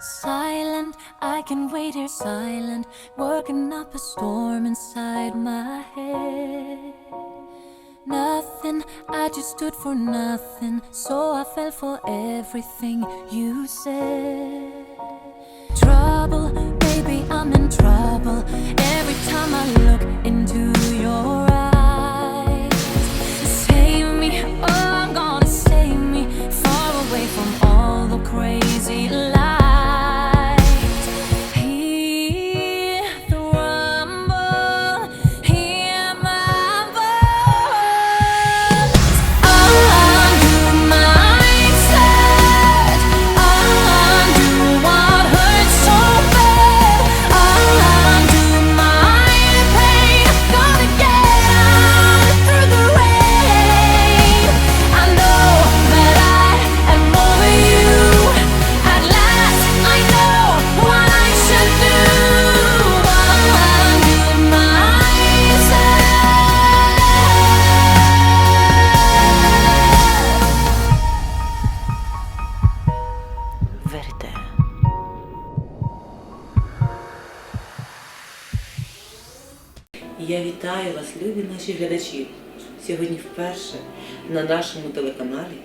Silent, I can wait here silent, working up a storm inside my head. Nothing, I just stood for nothing, so I fell for everything you said. Trouble, baby, I'm in trouble. Every time I look на нашому телеканалі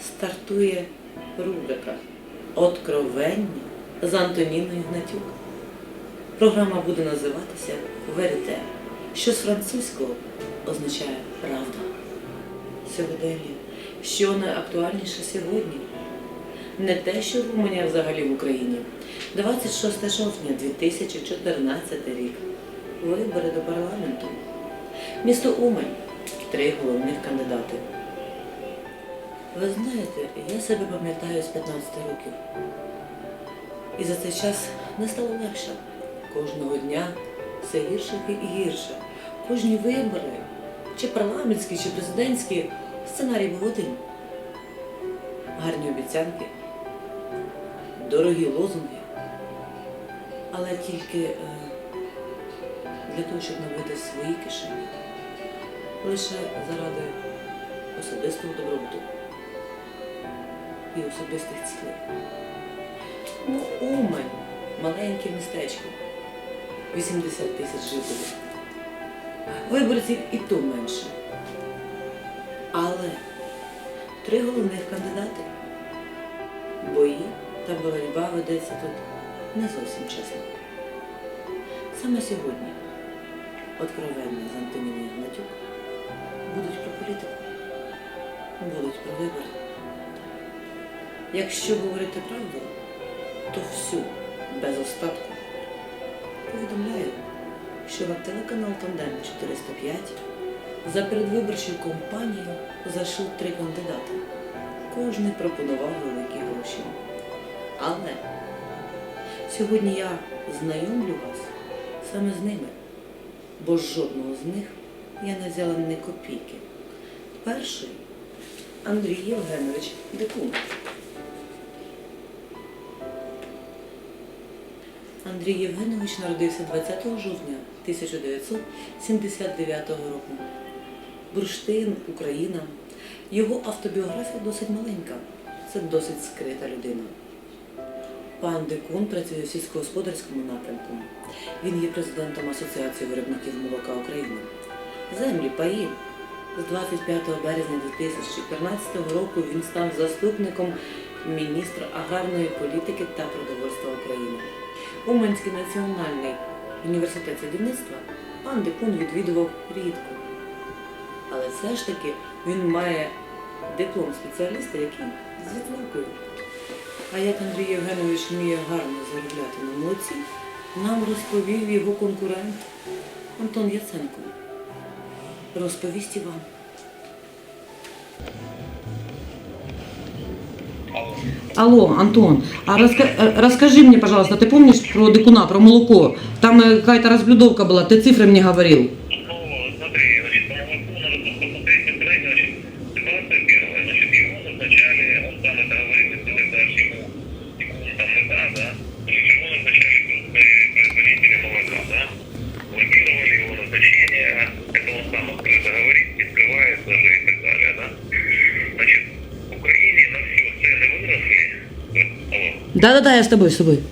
стартує рубрика Откровення з Антоніною Гнатюк. Програма буде називатися Верите, що з французького означає правда. Сьогодення, що найактуальніше сьогодні? Не те, що в а взагалі в Україні. 26 жовтня 2014 рік. Вибори до парламенту. Місто Умань. Три головних кандидати. Ви знаєте, я себе пам'ятаю з 15 років. І за цей час не стало легше. Кожного дня все гірше і гірше. Кожні вибори, чи парламентські, чи президентські, сценарій був один. Гарні обіцянки, дорогі лозунги, але тільки е, для того, щоб набити свої кишені, лише заради особистого добробуту і особистих цілей. Ну, Умань, маленьке містечко, 80 тисяч жителів. Виборців і то менше. Але три головних кандидати. Бої та боротьба ведеться тут не зовсім чесно. Саме сьогодні откровення з Антоніною Гнатюк будуть про політику, будуть про вибори. Якщо говорити правду, то всю без остатку повідомляю, що на телеканал Тандем 405 за передвиборчу кампанію зайшли три кандидати. Кожний пропонував великі гроші. Але сьогодні я знайомлю вас саме з ними, бо жодного з них я не взяла ні копійки. Перший Андрій Євгенович Декун. Андрій Євгенович народився 20 жовтня 1979 року. Бурштин, Україна. Його автобіографія досить маленька. Це досить скрита людина. Пан Декун працює в сільськогосподарському напрямку. Він є президентом Асоціації виробників молока України. Землі, паї. З 25 березня 2014 року він став заступником міністра аграрної політики та продовольства України. Уманський національний університет садівництва пан Декун відвідував рідко. Але все ж таки він має диплом спеціаліста, який з. А як Андрій Євгенович вміє гарно заробляти на молоці, нам розповів його конкурент Антон Яценко Розповість і вам. Алло, Антон, а раска- э, расскажи мне, пожалуйста, ты помнишь про Декуна, про молоко? Там э, какая-то разблюдовка была, ты цифры мне говорил. Да. тобой с Украине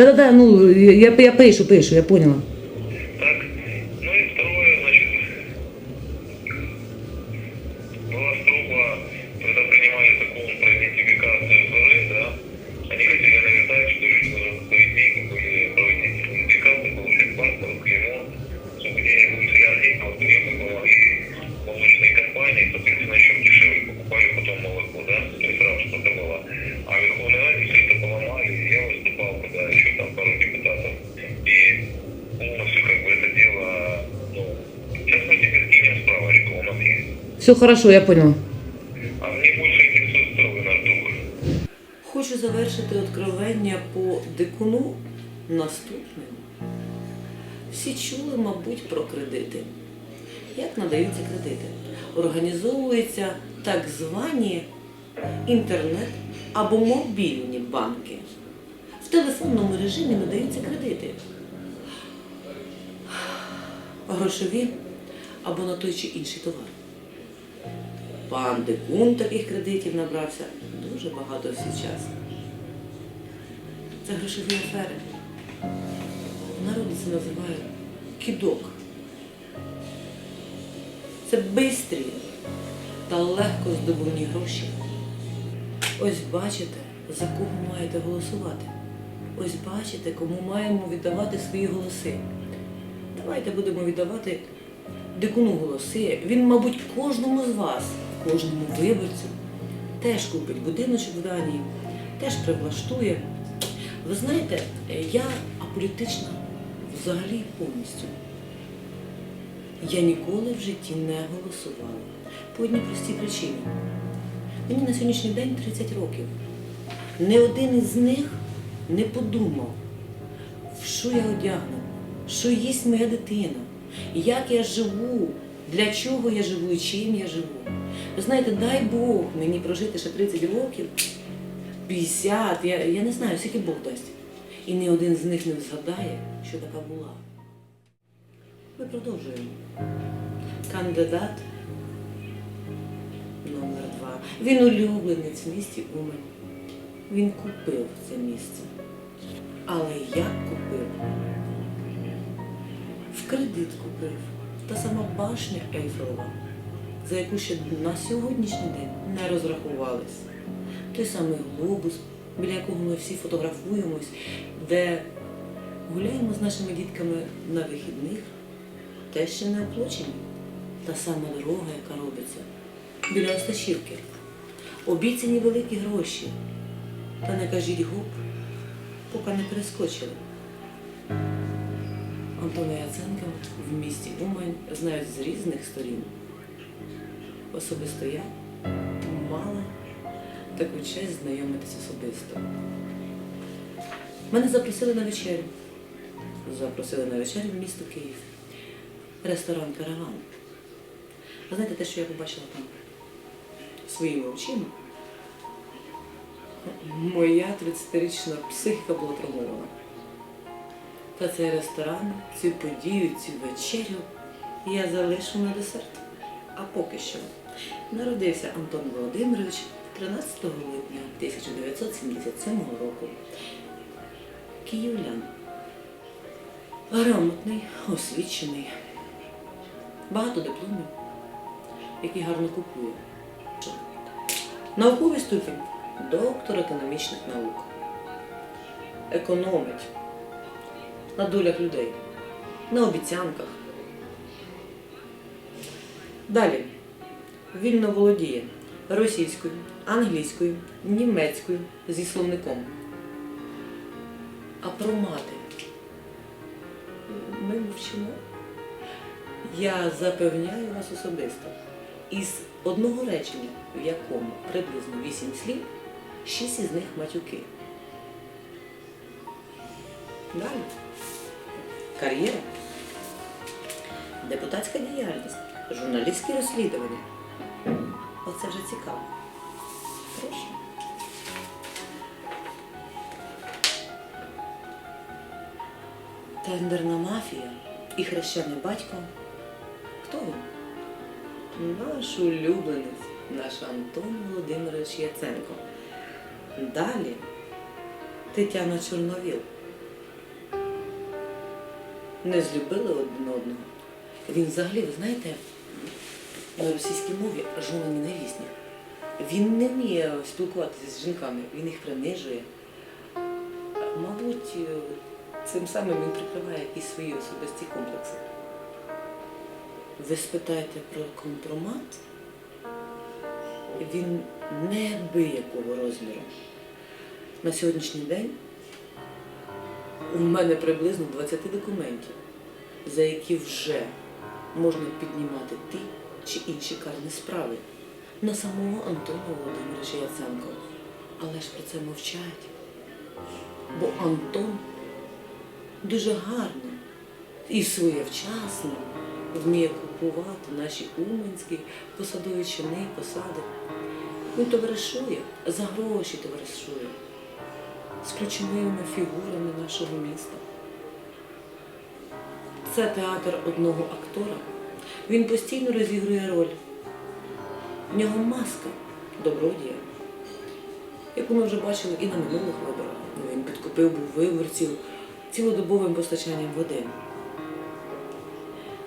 Да-да-да, ну, я, я пишу, пишу, я поняла. Все хорошо, я друг. Хочу завершити откровення по дикуну наступним. Всі чули, мабуть, про кредити. Як надаються кредити? Організовуються так звані інтернет або мобільні банки. В телефонному режимі надаються кредити. Грошові або на той чи інший товар. Пан Дикун таких кредитів набрався дуже багато всі час. Це грошові афери. В народі це називають кідок. Це бистрі та легко здобувні гроші. Ось бачите, за кого маєте голосувати. Ось бачите, кому маємо віддавати свої голоси. Давайте будемо віддавати дикуну голоси. Він, мабуть, кожному з вас, кожному виборцю, теж купить будиночок в Данії, теж привлаштує. Ви знаєте, е, я аполітична взагалі повністю. Я ніколи в житті не голосувала. По одній простій причині. Мені на сьогоднішній день 30 років. Не один із них не подумав, що я одягну, що їсть моя дитина, як я живу, для чого я живу і чим я живу. Ви знаєте, дай Бог мені прожити ще 30 років, 50, я, я не знаю, скільки Бог дасть. І ні один з них не згадає, що така була. Ми продовжуємо. Кандидат номер два. Він улюбленець в місті Умань. Він купив це місце. Але як купив? В кредит купив. Та сама башня Ейфелева, за яку ще на сьогоднішній день не розрахувались. Той самий глобус, біля якого ми всі фотографуємось, де гуляємо з нашими дітками на вихідних, те ще не оплачені. Та сама дорога, яка робиться біля Осташівки. Обіцяні великі гроші. Та не кажіть гоп, поки не перескочили. Антона Яценка в місті Умань знають з різних сторін. Особисто я мала таку честь знайомитись особисто. Мене запросили на вечерю. Запросили на вечерю в місто Київ. Ресторан Караван. А знаєте те, що я побачила там своїми очима? Моя 30-річна психіка була травмована. Та цей ресторан, цю подію, цю вечерю я залишу на десерт. А поки що народився Антон Володимирович 13 липня 1977 року. Київлян. Грамотний, освічений, багато дипломів, який гарно купує. Науковий ступінь доктор економічних наук. Економить на долях людей, на обіцянках. Далі вільно володіє російською, англійською, німецькою зі словником. А про мати ми мовчимо. Я запевняю вас особисто, із одного речення, в якому приблизно 8 слів, 6 із них матюки. Далі. Кар'єра. Депутатська діяльність, журналістські розслідування. Оце вже цікаво. Прошу. Тендерна мафія і хрещений батько. Хто він? Наш улюбленець, наш Антон Володимирович Яценко. Далі Тетяна Чорновіл. Не злюбили один одного. Він взагалі, ви знаєте, на російській мові жона ненавісні. Він не вміє спілкуватися з жінками, він їх принижує. Мабуть, цим самим він прикриває якісь свої особисті комплекси. Ви спитаєте про компромат? Він неабиякого розміру. На сьогоднішній день у мене приблизно 20 документів, за які вже можна піднімати ті чи інші карні справи на самого Антона Володимировича Яценко. Але ж про це мовчать. Бо Антон дуже гарно і своєвчасно вміє купувати наші уманські посадові чини, посади. Він товаришує, за гроші товаришує з ключовими фігурами нашого міста. Це театр одного актора. Він постійно розігрує роль. В нього маска добродія, яку ми вже бачили і на минулих виборах. Він підкупив був виборців цілодобовим постачанням води.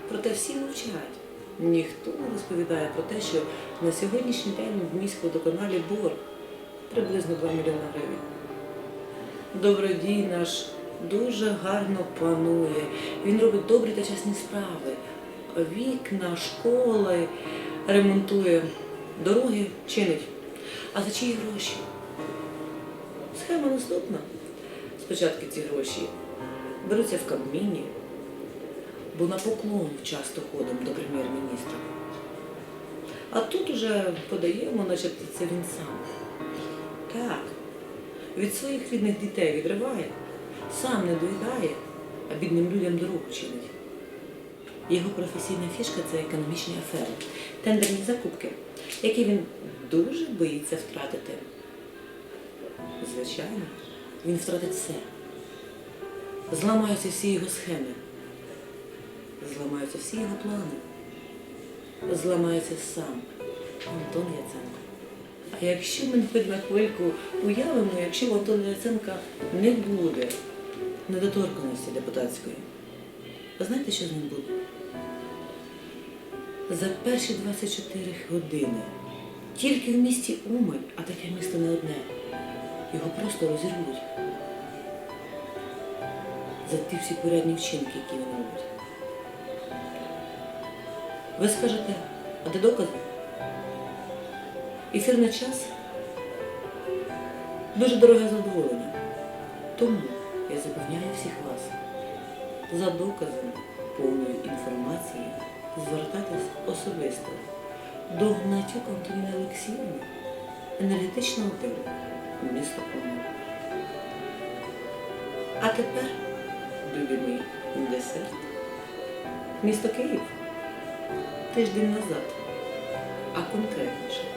Проте всі мовчать. Ніхто не розповідає про те, що на сьогоднішній день в міськводоканалі борг приблизно 2 мільйони гривень. Добродій наш дуже гарно панує. Він робить добрі та чесні справи. Вікна, школи ремонтує, дороги чинить. А за чиї гроші? Схема наступна. Спочатку ці гроші беруться в Кабміні, бо на поклон часто ходимо до прем'єр-міністра. А тут уже подаємо, начебто це він сам. Так, від своїх рідних дітей відриває, сам не доїдає, а бідним людям дорогу чинить. Його професійна фішка це економічні афери, тендерні закупки, які він дуже боїться втратити. Звичайно, він втратить все. Зламаються всі його схеми, зламаються всі його плани, зламається сам Антон Яценко. Якщо ми хоч на хвильку уявимо, якщо у Антона Яценка не буде недоторканості депутатської, ви знаєте, що з ним буде? За перші 24 години тільки в місті Умань, а таке місто не одне, його просто розірвуть за ті всі порядні вчинки, які він робить. Ви скажете, а де докази? Ефірний час дуже дороге задоволення. Тому я запевняю всіх вас за доказами повної інформації звертатись особисто до Гнатюк Антоніни Олексіївни, енергетичного типу місто Умань. А тепер, любі десерт. Місто Київ. Тиждень назад, а конкретніше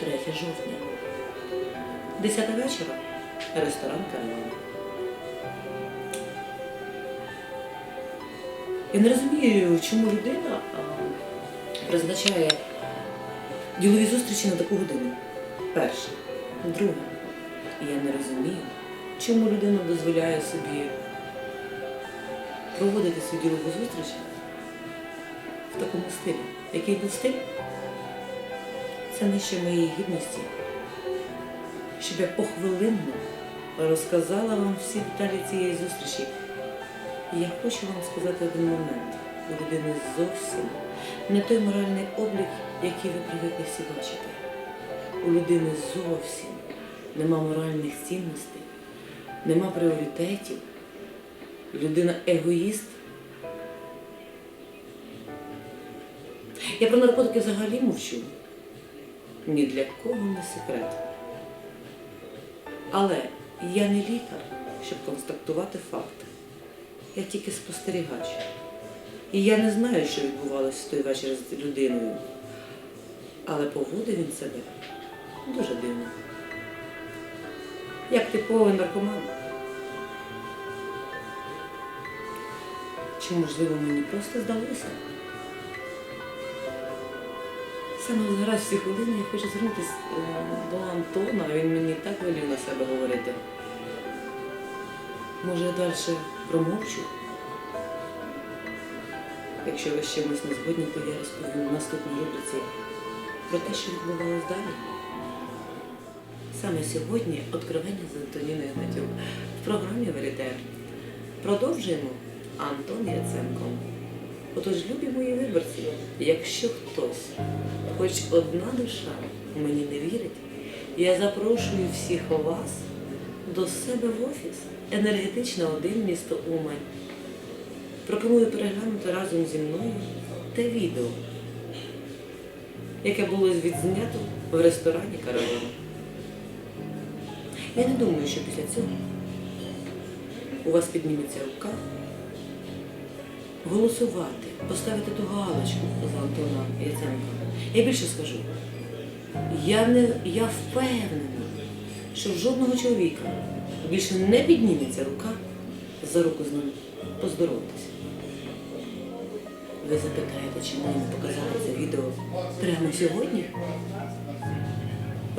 3 жовтня. 10 вечора. Ресторан Караван. Я не розумію, чому людина призначає ділові зустрічі на таку годину. Перше. Друге. Я не розумію, чому людина дозволяє собі проводити свою ділову зустріч в такому стилі. Який був стиль? Це нижче моєї гідності, щоб я похвилинно розказала вам всі деталі цієї зустрічі. І я хочу вам сказати один момент. У людини зовсім не той моральний облік, який ви привикли всі бачити. У людини зовсім нема моральних цінностей, нема пріоритетів. Людина егоїст. Я про наркотики взагалі мовчу. Ні для кого не секрет. Але я не лікар, щоб констатувати факти. Я тільки спостерігач. І я не знаю, що відбувалося в той вечір з людиною. Але поводив він себе дуже дивно. Як типовий наркоман. Чи можливо мені просто здалося? Саме зараз в ці хвилини я хочу звернутися е, до Антона, він мені так велів на себе говорити. Може, я далі промовчу? Якщо ви з чимось не згодні, то я розповім в наступній рубриці про те, що відбувалось далі. Саме сьогодні откровення з Антоніною Гнатюк в програмі Верите. Продовжуємо Антон Яценко. Отож, любі мої виборці, якщо хтось, хоч одна душа мені не вірить, я запрошую всіх вас до себе в офіс енергетично один місто Умань. Пропоную переглянути разом зі мною те відео, яке було відзнято в ресторані Караван. Я не думаю, що після цього у вас підніметься рука голосувати, поставити ту галочку за Антона Яценка. Я більше скажу. Я, не, я впевнена, що в жодного чоловіка більше не підніметься рука за руку з ним поздороватися. Ви запитаєте, мені не показали це відео прямо сьогодні?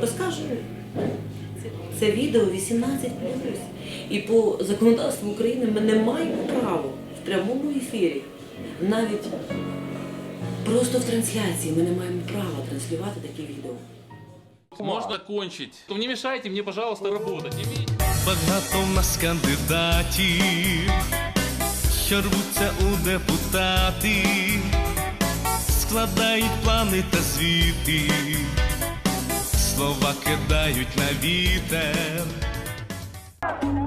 Розкажу. Це відео 18 І по законодавству України ми не маємо права прямому ефірі, навіть просто в трансляції ми не маємо права транслювати такі відео. Можно кончить. То не мешайте мне, пожалуйста, работать. Багато в нас кандидатів, що рвуться у депутати, складають плани та звіти, слова кидають на вітер. Я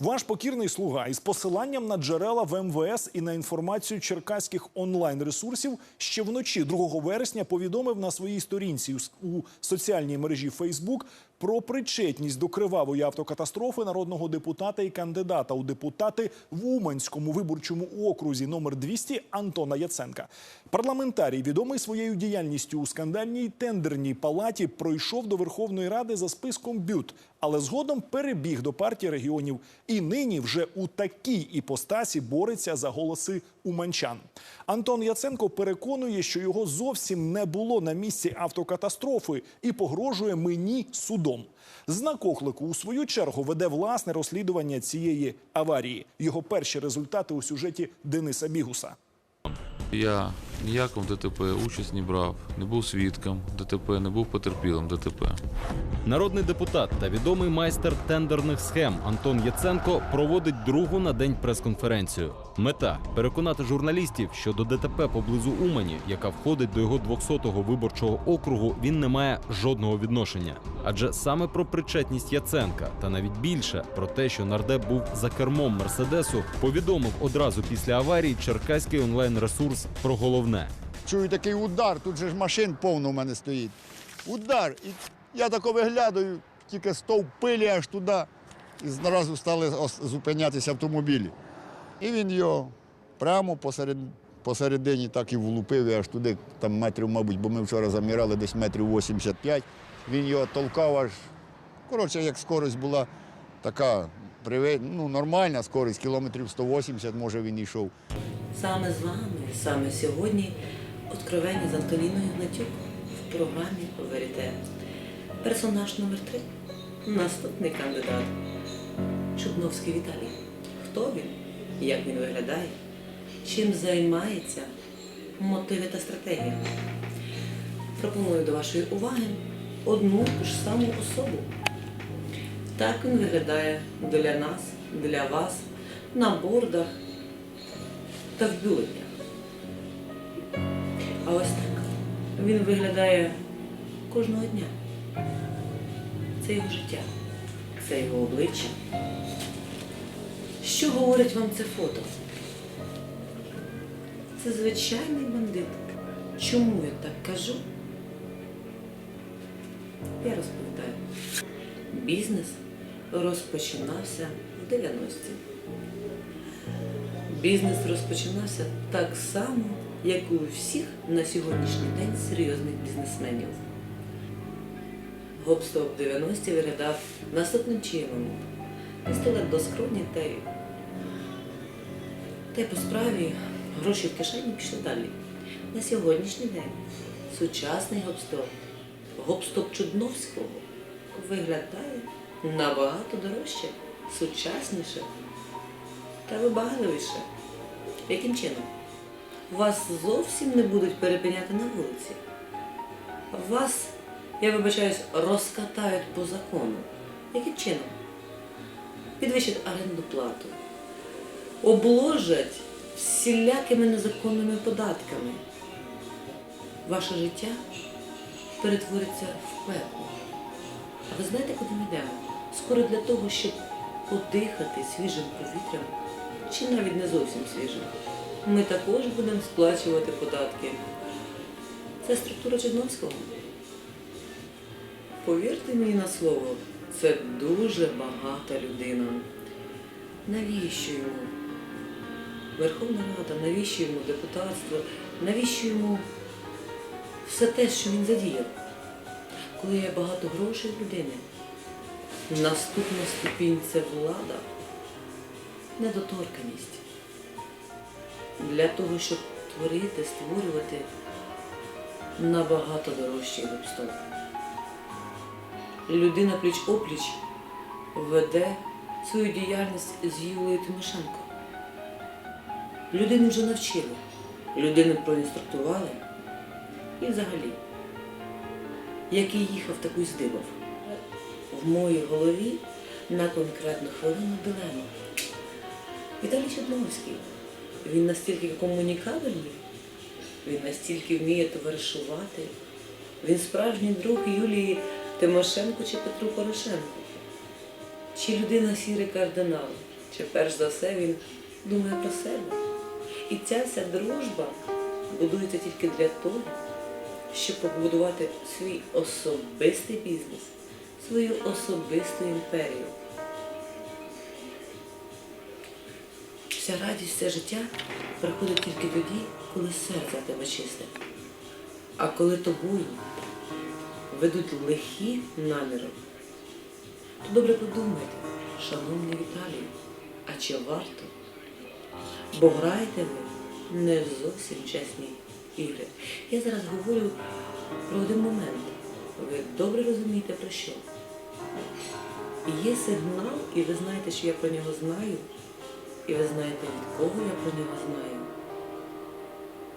Ваш покірний слуга із посиланням на джерела в МВС і на інформацію черкаських онлайн-ресурсів ще вночі 2 вересня повідомив на своїй сторінці у- соціальній мережі Фейсбук про причетність до кривавої автокатастрофи народного депутата і кандидата у депутати в Уманському виборчому окрузі номер 200 Антона Яценка. Парламентарій, відомий своєю діяльністю у скандальній тендерній палаті, пройшов до Верховної Ради за списком БЮТ, але згодом перебіг до партії регіонів і нині вже у такій іпостасі бореться за голоси уманчан. Антон Яценко переконує, що його зовсім не було на місці автокатастрофи і погрожує мені судом. Знак оклику у свою чергу веде власне розслідування цієї аварії. Його перші результати у сюжеті Дениса Бігуса. Я ніякому ДТП участь не брав, не був свідком ДТП, не був потерпілим ДТП. Народний депутат та відомий майстер тендерних схем Антон Яценко проводить другу на день прес-конференцію. Мета переконати журналістів, що до ДТП поблизу Умані, яка входить до його 200-го виборчого округу, він не має жодного відношення. Адже саме про причетність Яценка та навіть більше про те, що нардеп був за кермом мерседесу, повідомив одразу після аварії черкаський онлайн-ресурс про головне. Чую такий удар, тут же ж машин повно в мене стоїть. Удар. І я тако виглядаю, тільки стовп пилі аж туди. І зразу стали зупинятися автомобілі. І він його прямо посеред, посередині так і влупив, і аж туди, там метрів, мабуть, бо ми вчора заміряли десь метрів 85. Він його толкав аж. Коротше, як скорость була така ну, нормальна скорість, кілометрів 180, може він йшов. Саме з вами, саме сьогодні, откровення з Антоніною Гнатюк в програмі Верите. Персонаж номер три. Наступний кандидат. Чудновський Віталій. Хто він? Як він виглядає? Чим займається? мотиви та стратегія. Пропоную до вашої уваги одну ту ж саму особу. Так він виглядає для нас, для вас, на бордах та в бюлетнях. А ось так він виглядає кожного дня. Це його життя, це його обличчя. Що говорить вам це фото? Це звичайний бандит. Чому я так кажу? Я розповідаю. Бізнес розпочинався в 90-ті. Бізнес розпочинався так само, як і у всіх на сьогоднішній день серйозних бізнесменів. Гопстоп 90-ті виглядав наступним чином. Пістолет до скроні та й по справі гроші в кишені пішли далі. На сьогоднішній день сучасний гопстоп, гопстоп Чудновського, виглядає набагато дорожче, сучасніше та вибагливіше. Яким чином? Вас зовсім не будуть перепиняти на вулиці. Вас, я вибачаюсь, розкатають по закону. Яким чином? Підвищать оренду плату, обложать всілякими незаконними податками. Ваше життя перетвориться в пекло. А ви знаєте, куди ми йдемо? Скоро для того, щоб подихати свіжим повітрям, чи навіть не зовсім свіжим, ми також будемо сплачувати податки. Це структура Чудновського. Повірте мені на слово, це дуже багата людина. Навіщо йому Верховна Рада, навіщо йому депутатство, навіщо йому все те, що він задіяв? Коли є багато грошей в людини, наступна ступінь це влада, недоторканість. Для того, щоб творити, створювати набагато дорожчий гопстоп. Людина пліч-опліч веде свою діяльність з Юлією Тимошенко. Людину вже навчили, людину проінструктували і взагалі, який їхав, таку й здибав. В моїй голові на конкретну хвилину дилема. Віталій Чудновський, він настільки комунікабельний, він настільки вміє товаришувати, він справжній друг Юлії Тимошенко чи Петру Порошенку. Чи людина сірий кардинал, чи перш за все він думає про себе. І ця вся дружба будується тільки для того, щоб побудувати свій особистий бізнес, свою особисту імперію. Вся радість, все життя приходить тільки тоді, коли серце тебе чисте. А коли тобою ведуть лихі наміри, то добре подумайте, шановний Віталію, а чи варто? Бо граєте ви не зовсім чесні ігри. Я зараз говорю про один момент. Ви добре розумієте про що? Є сигнал, і ви знаєте, що я про нього знаю, і ви знаєте, від кого я про нього знаю.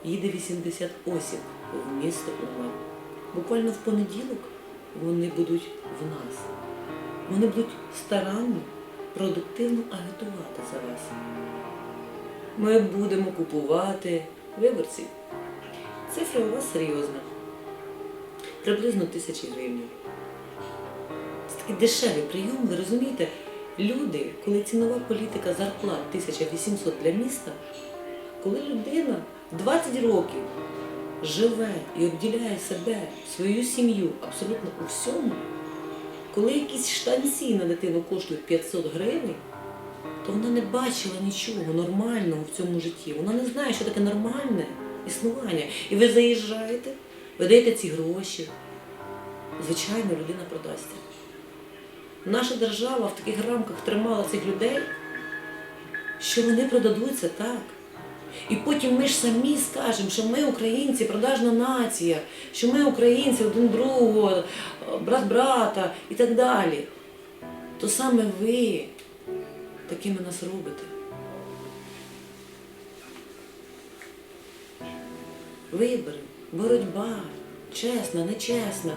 Їде 80 осіб в місто Умань. Буквально в понеділок вони будуть в нас. Вони будуть старанно, продуктивно агітувати за вас. Ми будемо купувати виборців. Цифра у вас серйозна. Приблизно тисячі гривень. Це такий дешевий прийом, ви розумієте? Люди, коли цінова політика зарплат 1800 для міста, коли людина 20 років живе і обділяє себе, свою сім'ю абсолютно у всьому, коли якісь штанці на дитину коштують 500 гривень, то вона не бачила нічого нормального в цьому житті. Вона не знає, що таке нормальне існування. І ви заїжджаєте, ви даєте ці гроші. Звичайно, людина продасться. Наша держава в таких рамках тримала цих людей, що вони продадуться так. І потім ми ж самі скажемо, що ми українці, продажна нація, що ми українці один другого, брат брата і так далі. То саме ви такими нас робите. вибори, боротьба, чесна, нечесна.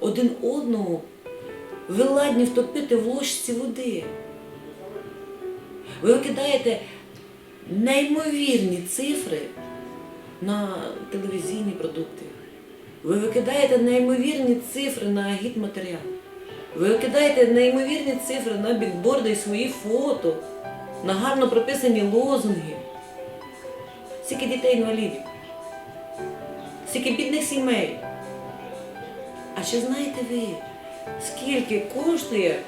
Один одного ви ладні втопити в ложці води. Ви викидаєте неймовірні цифри на телевізійні продукти. Ви викидаєте неймовірні цифри на агітматеріал. Ви викидаєте неймовірні цифри на бікборди і свої фото, на гарно прописані лозунги. Скільки дітей інвалідів, скільки бідних сімей. А чи знаєте ви, скільки коштує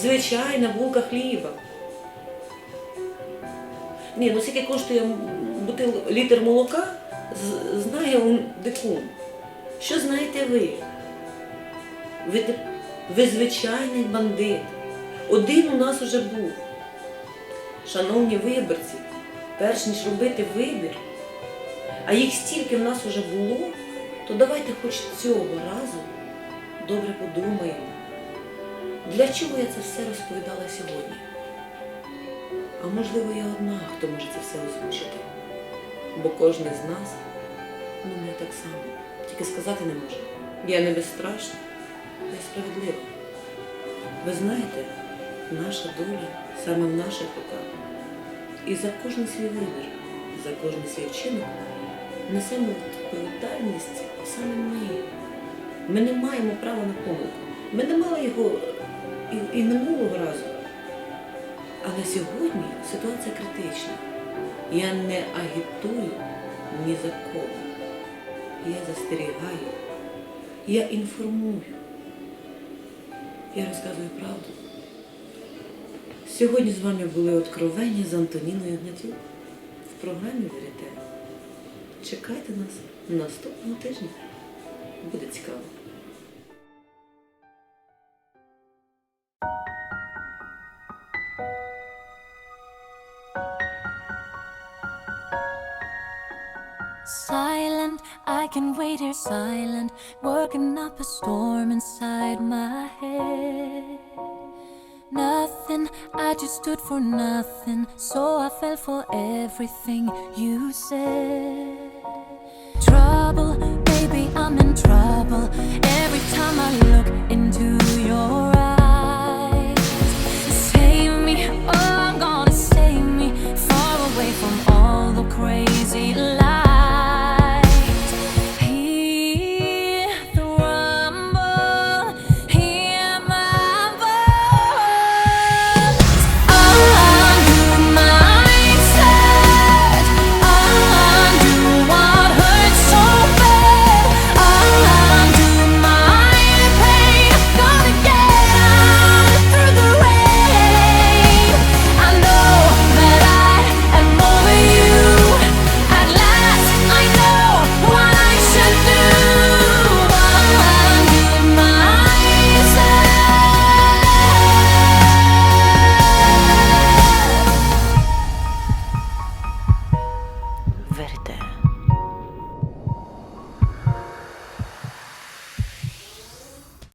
звичайна булка хліба? Ні, ну скільки коштує бутил, літр молока, знає дикун. Що знаєте ви? Ви, ви звичайний бандит. Один у нас уже був. Шановні виборці, перш ніж робити вибір, а їх стільки в нас уже було, то давайте хоч цього разу добре подумаємо, для чого я це все розповідала сьогодні. А можливо, я одна, хто може це все озвучити. Бо кожен з нас, ну не так само, тільки сказати не може. Я не безстрашна, я справедлива. Ви знаєте, наша доля саме в наших руках. І за кожен свій вибір, за кожен свій вчинок несемо відповідальність саме ми. Ми не маємо права на помилку. Ми не мали його і, і минулого разу. Але сьогодні ситуація критична. Я не агітую ні за кого. Я застерігаю, я інформую. Я розказую правду. Сьогодні з вами були откровення з Антоніною Гнатюк в програмі Верите. Чекайте нас наступного тижня. Буде цікаво. Wait here silent, working up a storm inside my head. Nothing, I just stood for nothing, so I fell for everything you said. Trouble, baby, I'm in trouble. Every time I look into your eyes, save me, oh, I'm gonna save me, far away from all the crazy.